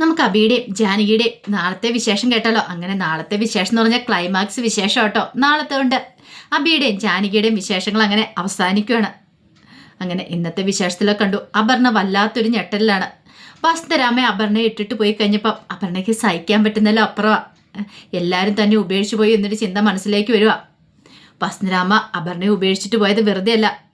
നമുക്ക് അബിയുടെയും ജാനകിയുടെയും നാളത്തെ വിശേഷം കേട്ടാലോ? അങ്ങനെ നാളത്തെ വിശേഷം എന്ന് പറഞ്ഞാൽ ക്ലൈമാക്സ് വിശേഷം കേട്ടോ. നാളത്തെ ഉണ്ട്. അബിയുടെയും ജാനകിയുടെയും വിശേഷങ്ങൾ അങ്ങനെ അവസാനിക്കുകയാണ് അങ്ങനെ ഇന്നത്തെ വിശേഷത്തിലൊക്കെ കണ്ടു. അപർണ വല്ലാത്തൊരു ഞെട്ടലിലാണ്. വസ്തുരാമ അപർണയെ ഇട്ടിട്ട് പോയി കഴിഞ്ഞപ്പം അപർണയ്ക്ക് സഹിക്കാൻ പറ്റുന്നല്ലോ അപ്പുറമാ എല്ലാവരും തന്നെ ഉപേക്ഷിച്ച് പോയി എന്നൊരു ചിന്ത മനസ്സിലേക്ക് വരുവാ. വസ്തുരാമ അപർണയെ ഉപേക്ഷിച്ചിട്ട് പോയത് വെറുതെ അല്ല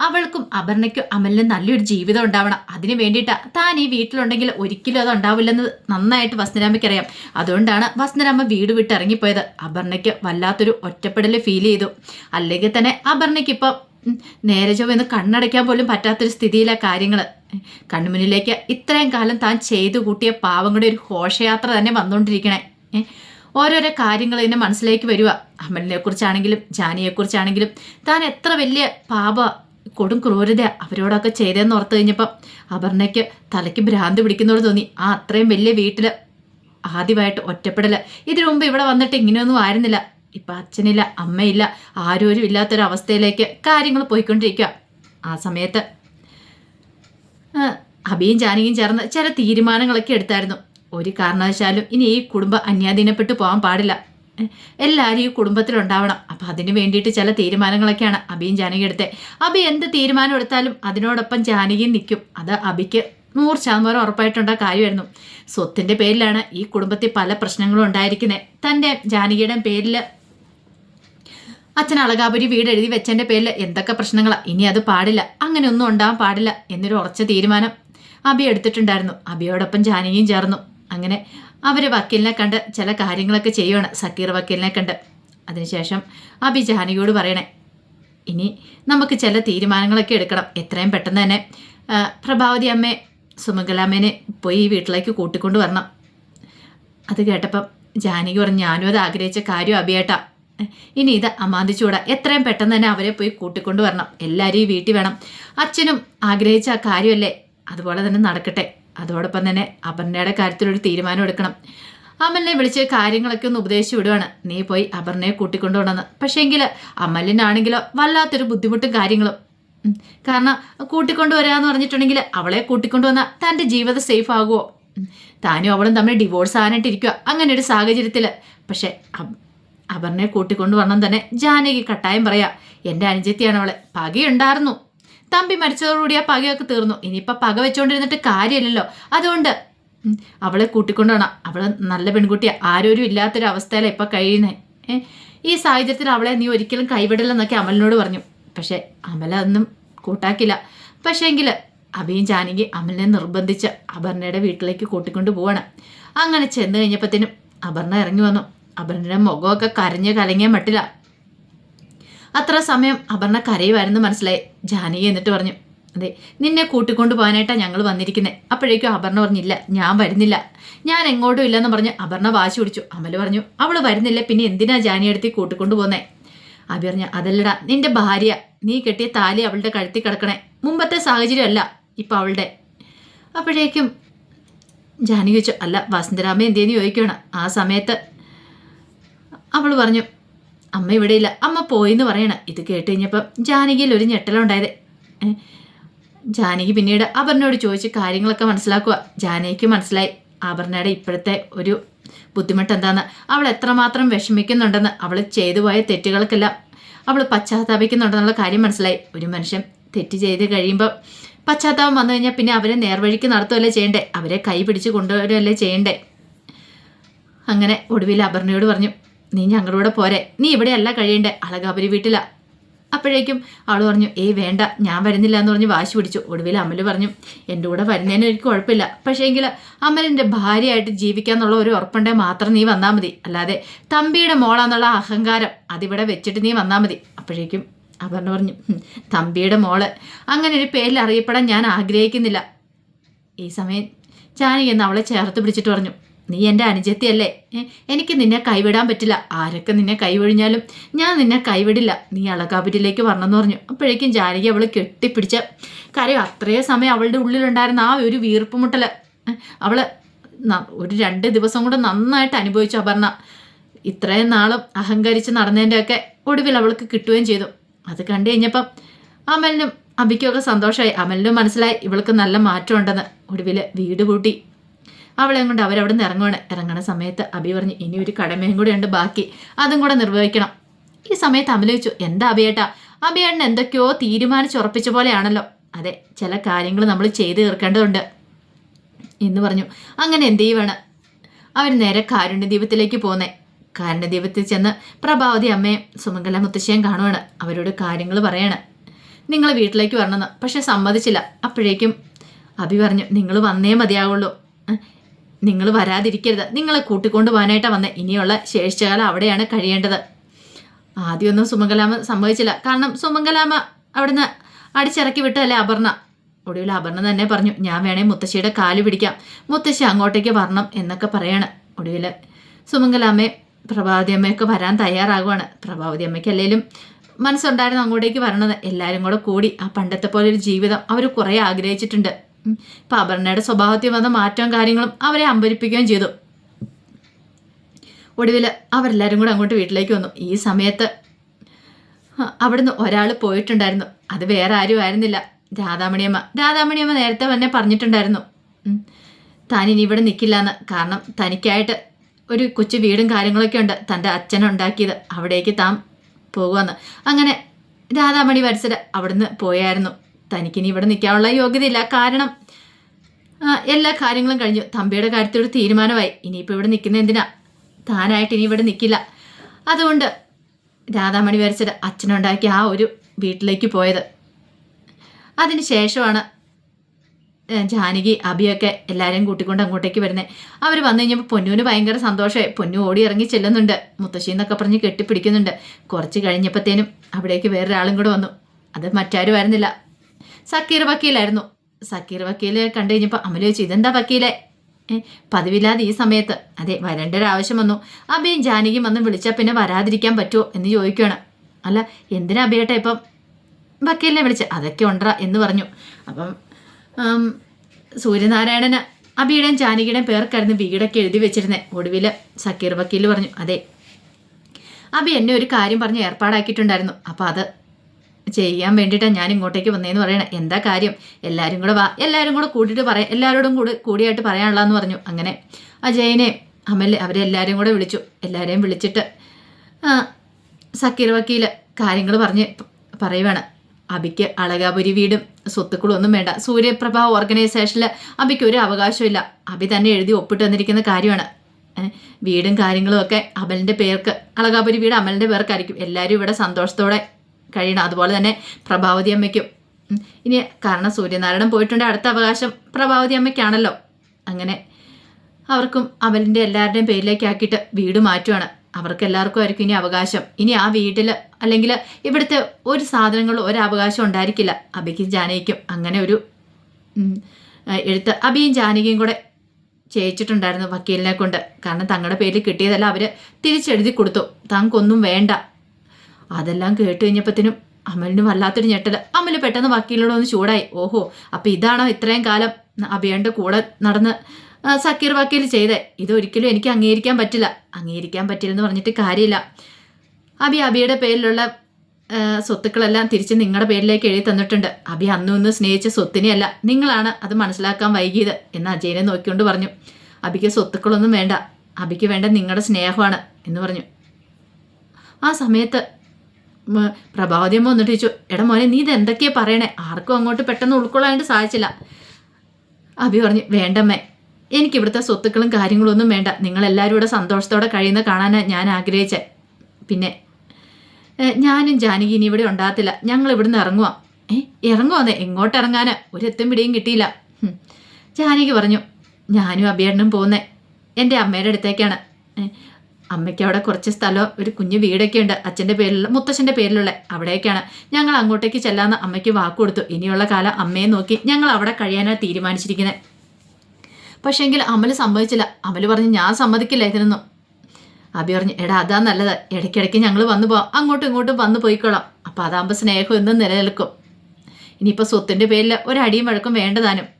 അവൾക്കും അപർണയ്ക്കും അമലിനും നല്ലൊരു ജീവിതം ഉണ്ടാവണം. അതിന് വേണ്ടിയിട്ടാ താൻ ഈ വീട്ടിലുണ്ടെങ്കിൽ ഒരിക്കലും അത് ഉണ്ടാവില്ലെന്ന് നന്നായിട്ട് വസ്തുരാമയ്ക്ക് അറിയാം അതുകൊണ്ടാണ് വസ്തുരാമ വീട് വിട്ട് ഇറങ്ങിപ്പോയത്. അപർണയ്ക്ക് വല്ലാത്തൊരു ഒറ്റപ്പെടൽ ഫീൽ ചെയ്തു. അല്ലെങ്കിൽ തന്നെ അപർണയ്ക്ക് ഇപ്പം നേരെ ചൊവ്വെന്ന് കണ്ണടയ്ക്കാൻ പോലും പറ്റാത്തൊരു സ്ഥിതിയിലെ കാര്യങ്ങൾ കണ്ണുമുന്നിലേക്ക് ഇത്രയും കാലം താൻ ചെയ്തു കൂട്ടിയ പാവങ്ങളുടെ ഒരു ഘോഷയാത്ര തന്നെ വന്നുകൊണ്ടിരിക്കണേ. ഓരോരോ കാര്യങ്ങൾ ഇതിന്റെ മനസ്സിലേക്ക് വരിക അമലിനെക്കുറിച്ചാണെങ്കിലും ജാനിയെക്കുറിച്ചാണെങ്കിലും താൻ എത്ര വലിയ പാപ കൊടും ക്രൂരത അവരോടൊക്കെ ചെയ്തതെന്ന് ഓർത്തു കഴിഞ്ഞപ്പം അപർണയ്ക്ക് തലയ്ക്ക് ഭ്രാന്ത് പിടിക്കുന്നതോട് തോന്നി. ആ അത്രയും വലിയ വീട്ടിൽ ആദ്യമായിട്ട് ഒറ്റപ്പെടൽ ഇതിനു മുമ്പ് ഇവിടെ വന്നിട്ട് ഇങ്ങനെയൊന്നും ആയിരുന്നില്ല. ഇപ്പം അച്ഛനില്ല അമ്മയില്ല ആരോരും ഇല്ലാത്തൊരവസ്ഥയിലേക്ക് കാര്യങ്ങൾ പോയിക്കൊണ്ടിരിക്കുക ആ സമയത്ത് അബിയും ജാനകിയും ചേർന്ന് ചില തീരുമാനങ്ങളൊക്കെ എടുത്തായിരുന്നു. ഒരു കാരണവശാലും ഇനി ഈ കുടുംബം അന്യാധീനപ്പെട്ടു പോകാൻ പാടില്ല. എല്ലാവരും ഈ കുടുംബത്തിലുണ്ടാവണം. അപ്പം അതിന് വേണ്ടിയിട്ട് ചില തീരുമാനങ്ങളൊക്കെയാണ് അബിയും ജാനകി എടുത്തത് അബി എന്ത് തീരുമാനം എടുത്താലും അതിനോടൊപ്പം ജാനകിയും നിൽക്കും അത് അബിക്ക് നൂറ് ശതമാനം ഉറപ്പായിട്ടുണ്ട കാര്യമായിരുന്നു. സ്വത്തിന്റെ പേരിലാണ് ഈ കുടുംബത്തിൽ പല പ്രശ്നങ്ങളും ഉണ്ടായിരിക്കുന്നത് തന്റെ ജാനകിയുടെ പേരിൽ അച്ഛൻ അളകാപുരി വീട് എഴുതി വെച്ചതിന്റെ പേരിൽ എന്തൊക്കെ പ്രശ്നങ്ങളാണ് ഇനി അത് പാടില്ല. അങ്ങനെ ഒന്നും ഉണ്ടാവാൻ പാടില്ല എന്നൊരു ഉറച്ച തീരുമാനം അബി എടുത്തിട്ടുണ്ടായിരുന്നു. അബിയോടൊപ്പം ജാനകിയും ചേർന്നു. അങ്ങനെ അവർ വക്കീലിനെ കണ്ട് ചില കാര്യങ്ങളൊക്കെ ചെയ്യുവാണ് സക്കീർ വക്കീലിനെ കണ്ട്. അതിനുശേഷം അബി ജാനകിയോട് പറയണേ ഇനി നമുക്ക് ചില തീരുമാനങ്ങളൊക്കെ എടുക്കണം. എത്രയും പെട്ടെന്ന് തന്നെ പ്രഭാവതി അമ്മയെ സുമംഗലാമ്മേനെ പോയി ഈ വീട്ടിലേക്ക് കൂട്ടിക്കൊണ്ട് വരണം. അത് കേട്ടപ്പം ജാനകി പറഞ്ഞു ഞാനും അത് ആഗ്രഹിച്ച കാര്യം അബിയേട്ടാ. ഇനി ഇത് അമാന്തിച്ചൂടാ എത്രയും പെട്ടെന്ന് തന്നെ അവരെ പോയി കൂട്ടിക്കൊണ്ട് വരണം. എല്ലാവരും ഈ വീട്ടിൽ വേണം. അച്ഛനും ആഗ്രഹിച്ച കാര്യമല്ലേ? അതുപോലെ തന്നെ നടക്കട്ടെ. അതോടൊപ്പം തന്നെ അപർണയുടെ കാര്യത്തിലൊരു തീരുമാനം എടുക്കണം. അമലിനെ വിളിച്ച് കാര്യങ്ങളൊക്കെ ഒന്ന് ഉപദേശിച്ചു വിടുവാണ്. നീ പോയി അപർണയെ കൂട്ടിക്കൊണ്ടുപോകണമെന്ന് പക്ഷേങ്കിൽ അമലിനാണെങ്കിലോ വല്ലാത്തൊരു ബുദ്ധിമുട്ടും കാര്യങ്ങളും. കാരണം കൂട്ടിക്കൊണ്ടുവരാന്ന് പറഞ്ഞിട്ടുണ്ടെങ്കിൽ അവളെ കൂട്ടിക്കൊണ്ടുവന്നാൽ തന്റെ ജീവിതം സേഫ് ആകുമോ താനും അവളും തമ്മിൽ ഡിവോഴ്സ് ആകാനായിട്ടിരിക്കുക അങ്ങനെ ഒരു സാഹചര്യത്തിൽ പക്ഷേ അപർണയെ കൂട്ടിക്കൊണ്ടു വരണം തന്നെ ജാനകി കട്ടായം പറയാം. എന്റെ അനുജത്തിയാണ് അവളെ. പകയുണ്ടായിരുന്നു. തമ്പി മരിച്ചതോടുകൂടി ആ പകയൊക്കെ തീർന്നു. ഇനിയിപ്പോൾ പക വെച്ചുകൊണ്ടിരുന്നിട്ട് കാര്യമില്ലല്ലോ. അതുകൊണ്ട് അവളെ കൂട്ടിക്കൊണ്ടു വേണം അവൾ നല്ല പെൺകുട്ടിയാ. ആരോരും ഇല്ലാത്തൊരു അവസ്ഥയിലാണ് ഇപ്പം കഴിയുന്നത് ഈ സാഹചര്യത്തിൽ അവളെ നീ ഒരിക്കലും കൈവിടില്ലെന്നൊക്കെ അമലിനോട് പറഞ്ഞു. പക്ഷേ അമല അതൊന്നും കൂട്ടാക്കില്ല. പക്ഷേങ്കിൽ അഭിയും ജാനകി അമലിനെ നിർബന്ധിച്ച് അപർണയുടെ വീട്ടിലേക്ക് കൂട്ടിക്കൊണ്ട് പോവാണ്. അങ്ങനെ ചെന്ന് കഴിഞ്ഞപ്പോഴത്തേനും അപർണ ഇറങ്ങി വന്നു. അപർണയുടെ മുഖമൊക്കെ കരഞ്ഞ് കലങ്ങിയ മട്ടില്ല അത്ര സമയം അപർണ കരയുമായിരുന്നു മനസ്സിലായി. ജാനകി എന്നിട്ട് പറഞ്ഞു അതെ നിന്നെ കൂട്ടിക്കൊണ്ട് പോകാനായിട്ടാണ് ഞങ്ങൾ വന്നിരിക്കുന്നത് അപ്പോഴേക്കും അപർണ പറഞ്ഞില്ല ഞാൻ വരുന്നില്ല. ഞാൻ എങ്ങോട്ടും ഇല്ലെന്ന് പറഞ്ഞ് അപർണ വാശി പിടിച്ചു. അമൽ പറഞ്ഞു അവൾ വരുന്നില്ല പിന്നെ എന്തിനാ ജാനിയടുത്ത് കൂട്ടിക്കൊണ്ട് പോകുന്നേ അബി പറഞ്ഞ അതല്ലടാ നിന്റെ ഭാര്യ. നീ കെട്ടിയ താലി അവളുടെ കഴുത്തി കിടക്കണേ. മുമ്പത്തെ സാഹചര്യമല്ല ഇപ്പം അവളുടെ. അപ്പോഴേക്കും ജാനി ചോദിച്ചു അല്ല വസന്തരാമ എന്തേന്ന് ചോദിക്കുകയാണ് ആ സമയത്ത് അവൾ പറഞ്ഞു അമ്മ ഇവിടെ ഇല്ല അമ്മ പോയിന്ന് പറയണ. ഇത് കേട്ട് കഴിഞ്ഞപ്പം ജാനകിയിൽ ഒരു ഞെട്ടലുണ്ടായത്. ജാനകി പിന്നീട് അപർണയോട് ചോദിച്ച് കാര്യങ്ങളൊക്കെ മനസ്സിലാക്കുക ജാനകിക്ക് മനസ്സിലായി. അപർണയുടെ ഇപ്പോഴത്തെ ഒരു ബുദ്ധിമുട്ട് എന്താന്ന് അവൾ എത്രമാത്രം വിഷമിക്കുന്നുണ്ടെന്ന്. അവൾ ചെയ്തു പോയ തെറ്റുകൾക്കെല്ലാം അവൾ പശ്ചാത്താപിക്കുന്നുണ്ടെന്നുള്ള കാര്യം മനസ്സിലായി. ഒരു മനുഷ്യൻ തെറ്റ് ചെയ്ത് കഴിയുമ്പോൾ പശ്ചാത്താപം വന്നു കഴിഞ്ഞാൽ പിന്നെ അവരെ നേർവഴിക്ക് നടത്തുകയല്ലേ ചെയ്യണ്ടേ? അവരെ കൈ പിടിച്ച് കൊണ്ടുവരുമല്ലേ ചെയ്യണ്ടേ? അങ്ങനെ ഒടുവിൽ അപർണയോട് പറഞ്ഞു നീ ഞങ്ങളുടെ പോരെ. നീ ഇവിടെയല്ല കഴിയണ്ടേ. അളകാപുരി വീട്ടിലാ. അപ്പോഴേക്കും അവൾ പറഞ്ഞു ഏയ് വേണ്ട ഞാൻ വരുന്നില്ല എന്ന് പറഞ്ഞ് വാശി പിടിച്ചു. ഒടുവിൽ അമൽ പറഞ്ഞു എന്റെ കൂടെ വരുന്നതിന് എനിക്ക് കുഴപ്പമില്ല. പക്ഷേങ്കിൽ അമലിന്റെ ഭാര്യയായിട്ട് ജീവിക്കാന്നുള്ള ഒരു ഉറപ്പുണ്ടെ മാത്രം നീ വന്നാൽ മതി. അല്ലാതെ തമ്പിയുടെ മോളാന്നുള്ള അഹങ്കാരം അതിവിടെ വെച്ചിട്ട് നീ വന്നാൽ മതി. അപ്പോഴേക്കും അവർ പറഞ്ഞു "ഹും, തമ്പിയുടെ മോൾ. അങ്ങനെ ഒരു പേരിൽ അറിയപ്പെടാൻ ഞാൻ ആഗ്രഹിക്കുന്നില്ല. ഈ സമയം ജാനകി എന്ന് അവളെ ചേർത്ത് പിടിച്ചിട്ട് പറഞ്ഞു നീ എന്റെ അനുജത്തിയല്ലേ? എനിക്ക് നിന്നെ കൈവിടാൻ പറ്റില്ല. ആരൊക്കെ നിന്നെ കൈവഴിഞ്ഞാലും ഞാൻ നിന്നെ കൈവിടില്ല. നീ അളകാപുരിലേക്ക് വരണമെന്ന് പറഞ്ഞു. അപ്പോഴേക്കും ജാനകി അവൾ കെട്ടിപ്പിടിച്ച. കാര്യം അത്രയും സമയം അവളുടെ ഉള്ളിലുണ്ടായിരുന്ന ആ ഒരു വീർപ്പുമുട്ടൽ അവൾ ഒരു രണ്ട് ദിവസം കൂടെ നന്നായിട്ട് അനുഭവിച്ചു അപർണ. ഇത്രയും നാളും അഹങ്കരിച്ച് നടന്നതിന്റെയൊക്കെ ഒടുവിൽ അവൾക്ക് കിട്ടുകയും ചെയ്തു. അത് കണ്ടു കഴിഞ്ഞപ്പം അമലിനും അബിക്കൊക്കെ സന്തോഷമായി. അമലിനും മനസ്സിലായി ഇവൾക്ക് നല്ല മാറ്റം ഉണ്ടെന്ന് ഒടുവിൽ വീട് കൂട്ടി അവളെ കൊണ്ട് അവരവിടെ നിന്ന് ഇറങ്ങുവാണ്. ഇറങ്ങണ സമയത്ത് അബി പറഞ്ഞു ഇനി ഒരു കടമയും കൂടെ ഉണ്ട് ബാക്കി. അതും കൂടെ നിർവഹിക്കണം. ഈ സമയത്ത് അമല ചോദിച്ചു എന്താ അബിയേട്ടാ അബിയേട്ടൻ എന്തൊക്കെയോ തീരുമാനിച്ചുറപ്പിച്ച പോലെയാണല്ലോ. അതെ ചില കാര്യങ്ങൾ നമ്മൾ ചെയ്തു തീർക്കേണ്ടതുണ്ട് എന്ന് പറഞ്ഞു. അങ്ങനെ എന്ത് ചെയ്യുവാണ്? അവർ നേരെ കാരുണ്യദീപത്തിലേക്ക് പോന്നേ. കാരുണ്യദീപത്തിൽ ചെന്ന് പ്രഭാവതി അമ്മയും സുമംഗല മുത്തശ്ശിയും കാണുവാണ്. അവരോട് കാര്യങ്ങൾ പറയാണ്. നിങ്ങൾ വീട്ടിലേക്ക് വരണമെന്ന് പക്ഷെ സമ്മതിച്ചില്ല. അപ്പോഴേക്കും അഭി പറഞ്ഞു നിങ്ങൾ വന്നേ മതിയാവുള്ളൂ. നിങ്ങൾ വരാതിരിക്കരുത്. നിങ്ങളെ കൂട്ടിക്കൊണ്ടു പോകാനായിട്ടാണ് വന്നത് ഇനിയുള്ള ശേഷിച്ചകാലം അവിടെയാണ് കഴിയേണ്ടത്. ആദ്യമൊന്നും സുമംഗലാമ സംഭവിച്ചില്ല. കാരണം സുമംഗലാമ അവിടുന്ന് അടിച്ചിറക്കി വിട്ടല്ലേ അപർണ? ഒടുവിൽ അപർണ തന്നെ പറഞ്ഞു ഞാൻ വേണേ മുത്തശ്ശിയുടെ കാൽ പിടിക്കാം. മുത്തശ്ശി അങ്ങോട്ടേക്ക് വരണം എന്നൊക്കെ പറയാണ്. ഒടുവിൽ സുമംഗലാമ്മയും പ്രഭാവതി അമ്മയൊക്കെ വരാൻ തയ്യാറാകുവാണ്. പ്രഭാവതി അമ്മയ്ക്ക് അല്ലെങ്കിലും മനസ്സുണ്ടായിരുന്നു അങ്ങോട്ടേക്ക് വരണത് എല്ലാവരും കൂടെ കൂടി ആ പണ്ടത്തെ പോലെ ഒരു ജീവിതം അവർ കുറേ ആഗ്രഹിച്ചിട്ടുണ്ട്. ഇപ്പൊ അപർണയുടെ സ്വഭാവത്തിൽ വന്ന മാറ്റവും കാര്യങ്ങളും അവരെ അമ്പരിപ്പിക്കുകയും ചെയ്തു. ഒടുവിൽ അവരെല്ലാവരും കൂടെ അങ്ങോട്ട് വീട്ടിലേക്ക് വന്നു. ഈ സമയത്ത് അവിടുന്ന് ഒരാൾ പോയിട്ടുണ്ടായിരുന്നു. അത് വേറെ ആരും ആയിരുന്നില്ല. രാധാമണിയമ്മ. രാധാമണിയമ്മ നേരത്തെ തന്നെ പറഞ്ഞിട്ടുണ്ടായിരുന്നു. താനിനി ഇവിടെ നിൽക്കില്ല എന്ന് കാരണം തനിക്കായിട്ട് ഒരു കൊച്ചു വീടും കാര്യങ്ങളൊക്കെ ഉണ്ട്. തന്റെ അച്ഛനുണ്ടാക്കിയത് അവിടേക്ക് താൻ പോകുമെന്ന് അങ്ങനെ രാധാമണി വത്സര അവിടുന്ന് പോയായിരുന്നു. തനിക്കിനി ഇവിടെ നിൽക്കാനുള്ള യോഗ്യതയില്ല. കാരണം എല്ലാ കാര്യങ്ങളും കഴിഞ്ഞു. തമ്പിയുടെ കാര്യത്തിലൊരു തീരുമാനമായി. ഇനിയിപ്പോൾ ഇവിടെ നിൽക്കുന്ന എന്തിനാ? താനായിട്ട് ഇനി ഇവിടെ നിൽക്കില്ല. അതുകൊണ്ട് രാധാമണി വരച്ചത് അച്ഛനുണ്ടാക്കിയ ആ ഒരു വീട്ടിലേക്ക് പോയത്. അതിന് ശേഷമാണ് ജാനകി അഭിയൊക്കെ എല്ലാവരെയും കൂട്ടിക്കൊണ്ട് അങ്ങോട്ടേക്ക് വരുന്നത് അവർ വന്നു കഴിഞ്ഞപ്പോൾ പൊന്നുവിന് ഭയങ്കര സന്തോഷമായി. പൊന്നു ഓടി ഇറങ്ങി ചെല്ലുന്നുണ്ട്. മുത്തശ്ശി എന്നൊക്കെ പറഞ്ഞ് കെട്ടിപ്പിടിക്കുന്നുണ്ട്. കുറച്ച് കഴിഞ്ഞപ്പോഴത്തേനും അവിടേക്ക് വേറൊരാളും കൂടെ വന്നു. അത് മറ്റാരും ആയിരുന്നില്ല സക്കീർ വക്കീലായിരുന്നു. സക്കീർ വക്കീൽ കണ്ടു കഴിഞ്ഞപ്പോൾ അമല ചോദിച്ചു ഇതെന്താ വക്കീലെ? പതിവില്ലാതെ ഈ സമയത്ത്. അതെ വരേണ്ട ഒരു ആവശ്യം വന്നു. അബിയും ജാനകിയും വന്ന് വിളിച്ചാൽ പിന്നെ വരാതിരിക്കാൻ പറ്റുമോ എന്ന് ചോദിക്കുകയാണ് അല്ല എന്തിനാ അബിയേട്ടാ ഇപ്പം? വക്കീലിനെ വിളിച്ച് അതൊക്കെ ഉണ്ടറ എന്ന് പറഞ്ഞു. അപ്പം സൂര്യനാരായണന് അബിയുടെയും ജാനകിയുടെയും പേർക്കായിരുന്നു വീടൊക്കെ എഴുതി വെച്ചിരുന്നത് ഒടുവിൽ സക്കീർ വക്കീൽ പറഞ്ഞു അതെ. അബി എന്നെ ഒരു കാര്യം പറഞ്ഞ് ഏർപ്പാടാക്കിയിട്ടുണ്ടായിരുന്നു. അപ്പോൾ അത് ചെയ്യാൻ വേണ്ടിയിട്ടാണ് ഞാൻ ഇങ്ങോട്ടേക്ക് വന്നതെന്ന് പറയണേ. എന്താ കാര്യം? എല്ലാവരും കൂടെ വാ. എല്ലാവരും കൂടെ കൂട്ടിയിട്ട് പറയാം. എല്ലാവരോടും കൂടി കൂടിയായിട്ട് പറയാനുള്ളതെന്ന് പറഞ്ഞു. അങ്ങനെ അജയനെ അമൽ അവരെ എല്ലാവരും കൂടെ വിളിച്ചു. എല്ലാവരെയും വിളിച്ചിട്ട് സക്കീർ വക്കീൽ കാര്യങ്ങൾ പറഞ്ഞ് പറയുവാണ്. അബിക്ക് അളകാപുരി വീടും സ്വത്തുക്കളും ഒന്നും വേണ്ട. സൂര്യപ്രഭ ഓർഗനൈസേഷനിൽ അബിക്ക് ഒരു അവകാശമില്ല അബി തന്നെ എഴുതി ഒപ്പിട്ട് വന്നിരിക്കുന്ന കാര്യമാണ്. വീടും കാര്യങ്ങളും ഒക്കെ അമലിന്റെ പേർക്ക് അളകാപുരി വീട് അമലിന്റെ പേർക്കായിരിക്കും. എല്ലാവരും ഇവിടെ സന്തോഷത്തോടെ കഴിയണം. അതുപോലെ തന്നെ പ്രഭാവതി അമ്മയ്ക്കും. ഇനി കാരണം സൂര്യനാരായണൻ പോയിട്ടുണ്ട്. അടുത്ത അവകാശം പ്രഭാവതി അമ്മയ്ക്കാണല്ലോ. അങ്ങനെ അവർക്കും അവലിന്റെ എല്ലാവരുടെയും പേരിലേക്ക് ആക്കിയിട്ട് വീട് മാറ്റുവാണ്. അവർക്ക് എല്ലാവർക്കും ആയിരിക്കും ഇനി അവകാശം. ഇനി ആ വീട്ടിൽ അല്ലെങ്കിൽ ഇവിടുത്തെ ഒരു സാധനങ്ങളും ഒരു അവകാശം ഉണ്ടായിരിക്കില്ല. അബിക്കും ജാനകിക്കും അങ്ങനെ ഒരു എഴുത്ത് അബിയും ജാനകിയും കൂടെ ചെയ്യിച്ചിട്ടുണ്ടായിരുന്നു വക്കീലിനെ കൊണ്ട്. കാരണം തങ്ങളുടെ പേരിൽ കിട്ടിയതല്ല അവർ തിരിച്ചെഴുതി കൊടുത്തു. തങ്ങൾക്കൊന്നും വേണ്ട. അതെല്ലാം കേട്ട് കഴിഞ്ഞപ്പത്തിനും അമലിന് വല്ലാത്തൊരു ഞെട്ടൽ. അമൽ പെട്ടെന്ന് വക്കീലിനോട് ഒന്ന് ചൂടായി. ഓഹോ അപ്പം ഇതാണോ ഇത്രയും കാലം അഭിയന്റെ കൂടെ നടന്ന് സക്കീർ വക്കീൽ ചെയ്തേ? ഇതൊരിക്കലും എനിക്ക് അംഗീകരിക്കാൻ പറ്റില്ല. അംഗീകരിക്കാൻ പറ്റില്ലെന്ന് പറഞ്ഞിട്ട് കാര്യമില്ല. അബി അബിയുടെ പേരിലുള്ള സ്വത്തുക്കളെല്ലാം തിരിച്ച് നിങ്ങളുടെ പേരിലേക്ക് എഴുതി തന്നിട്ടുണ്ട്. അബി അന്നും ഇന്ന് സ്നേഹിച്ച സ്വത്തിനെയല്ല. നിങ്ങളാണ് അത് മനസ്സിലാക്കാൻ വൈകിയത് എന്ന് അജയനെ നോക്കിക്കൊണ്ട് പറഞ്ഞു. അബിക്ക് സ്വത്തുക്കളൊന്നും വേണ്ട. അബിക്ക് വേണ്ട നിങ്ങളുടെ സ്നേഹമാണ് എന്ന് പറഞ്ഞു. ആ സമയത്ത് പ്രഭാവതിയമ്മ വന്നിട്ട് ചോദിച്ചു എടാ മോനെ നീ ഇത് എന്തൊക്കെയാ പറയണേ? ആർക്കും അങ്ങോട്ട് പെട്ടെന്ന് ഉൾക്കൊള്ളാനായിട്ട് സാധിച്ചില്ല. അഭി പറഞ്ഞു വേണ്ടമ്മേ എനിക്ക് ഇവിടുത്തെ സ്വത്തുക്കളും കാര്യങ്ങളും ഒന്നും വേണ്ട. നിങ്ങളെല്ലാവരും ഇവിടെ സന്തോഷത്തോടെ കഴിയുന്ന കാണാനാണ് ഞാൻ ആഗ്രഹിച്ചത് പിന്നെ ഞാനും ജാനകി ഇനി ഇവിടെ ഉണ്ടാകത്തില്ല. ഞങ്ങൾ ഇവിടുന്ന് ഇറങ്ങുവാ. ഏ ഇറങ്ങുവാന്നേ എങ്ങോട്ട് ഇറങ്ങാന്? ഒരു എത്തും പിടിയും കിട്ടിയില്ല. ജാനകി പറഞ്ഞു ഞാനും അഭിയേട്ടനും പോകുന്നേ. എന്റെ അമ്മയുടെ അടുത്തേക്കാണ്. അമ്മയ്ക്ക് അവിടെ കുറച്ച് സ്ഥലം ഒരു കുഞ്ഞു വീടൊക്കെ ഉണ്ട്. അച്ഛന്റെ പേരിലുള്ള മുത്തശ്ശന്റെ പേരിലുള്ള അവിടേക്കാണ് ഞങ്ങൾ അങ്ങോട്ടേക്ക് ചെല്ലാന്ന് അമ്മയ്ക്ക് വാക്ക് കൊടുത്തു. ഇനിയുള്ള കാലം അമ്മയെ നോക്കി ഞങ്ങൾ അവിടെ കഴിയാനാണ് തീരുമാനിച്ചിരിക്കുന്നത് പക്ഷേങ്കിൽ അമൽ സമ്മതിച്ചില്ല. അമൽ പറഞ്ഞു ഞാൻ സമ്മതിക്കില്ല ഇതിനൊന്നും. അബി പറഞ്ഞു എടാ അതാ നല്ലത്. ഇടയ്ക്കിടയ്ക്ക് ഞങ്ങൾ വന്നു പോവാം. അങ്ങോട്ടും ഇങ്ങോട്ടും വന്നു പോയിക്കോളാം. അപ്പം അതാകുമ്പോൾ സ്നേഹം എന്നും നിലനിൽക്കും. ഇനിയിപ്പോൾ സ്വത്തിന്റെ പേരിൽ ഒരടിയും വഴക്കും വേണ്ടതാനും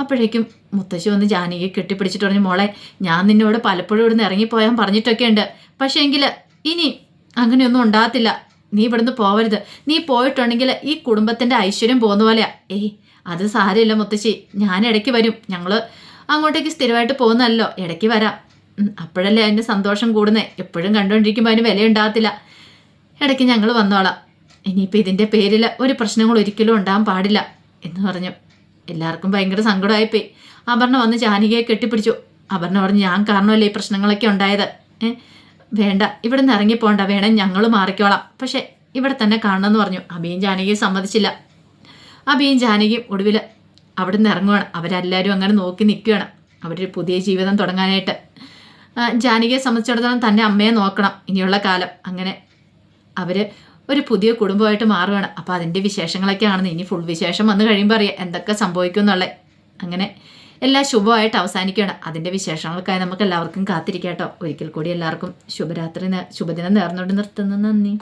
അപ്പോഴേക്കും മുത്തശ്ശി വന്ന് ജാനകിയെ കെട്ടിപ്പിടിച്ചിട്ട് പറഞ്ഞു മോളെ ഞാൻ നിന്നോട് പലപ്പോഴും ഇവിടുന്ന് ഇറങ്ങിപ്പോയാൻ പറഞ്ഞിട്ടൊക്കെ ഉണ്ട്. പക്ഷേ എങ്കിൽ ഇനി അങ്ങനെയൊന്നും ഉണ്ടാകത്തില്ല. നീ ഇവിടുന്ന് പോവരുത്. നീ പോയിട്ടുണ്ടെങ്കിൽ ഈ കുടുംബത്തിന്റെ ഐശ്വര്യം പോകുന്ന പോലെയാ. ഏയ് അത് സാരമില്ല മുത്തശ്ശി. ഞാൻ ഇടയ്ക്ക് വരും. ഞങ്ങൾ അങ്ങോട്ടേക്ക് സ്ഥിരമായിട്ട് പോകുന്നല്ലോ ഇടയ്ക്ക് വരാം. അപ്പോഴല്ലേ അതിന്റെ സന്തോഷം കൂടുന്നേ? എപ്പോഴും കണ്ടുകൊണ്ടിരിക്കുമ്പോൾ അതിന് വില ഉണ്ടാകത്തില്ല ഇടയ്ക്ക് ഞങ്ങൾ വന്നോളാം. ഇനിയിപ്പോൾ ഇതിന്റെ പേരിൽ ഒരു പ്രശ്നങ്ങൾ ഒരിക്കലും ഉണ്ടാകാൻ പാടില്ല എന്ന് പറഞ്ഞു. എല്ലാവർക്കും ഭയങ്കര സങ്കടമായിപ്പോയി. അപർണ വന്ന് ജാനകിയെ കെട്ടിപ്പിടിച്ചു. അപർണ പറഞ്ഞു ഞാൻ കാരണമല്ലേ ഈ പ്രശ്നങ്ങളൊക്കെ ഉണ്ടായത്? വേണ്ട ഇവിടെ നിന്ന് ഇറങ്ങിപ്പോണ്ട വേണം ഞങ്ങൾ മാറിക്കോളാം. പക്ഷേ ഇവിടെ തന്നെ കാണണമെന്ന് പറഞ്ഞു. അബിയും ജാനകിയും സമ്മതിച്ചില്ല. അബിയും ജാനകിയും ഒടുവിൽ അവിടെ നിന്ന് ഇറങ്ങുവാണ്. അവരെല്ലാവരും അങ്ങനെ നോക്കി നിൽക്കുകയാണ് അവരൊരു പുതിയ ജീവിതം തുടങ്ങാനായിട്ട്. ജാനകിയെ സംബന്ധിച്ചിടത്തോളം തന്റെ അമ്മയെ നോക്കണം ഇനിയുള്ള കാലം. അങ്ങനെ അവർ ഒരു പുതിയ കുടുംബമായിട്ട് മാറുകയാണ്. അപ്പോൾ അതിന്റെ വിശേഷങ്ങളൊക്കെ ആണെന്ന് ഇനി ഫുൾ വിശേഷം വന്നു കഴിയുമ്പോൾ അറിയാം എന്തൊക്കെ സംഭവിക്കും എന്നുള്ളത്. അങ്ങനെ എല്ലാം ശുഭമായിട്ട് അവസാനിക്കുകയാണ്. അതിന്റെ വിശേഷങ്ങൾക്കായി നമുക്ക് എല്ലാവർക്കും കാത്തിരിക്കാം കേട്ടോ. ഒരിക്കൽ കൂടി എല്ലാവർക്കും ശുഭരാത്രി ശുഭദിനം നേർന്നുകൊണ്ട് നിർത്തുന്നു. നന്ദി.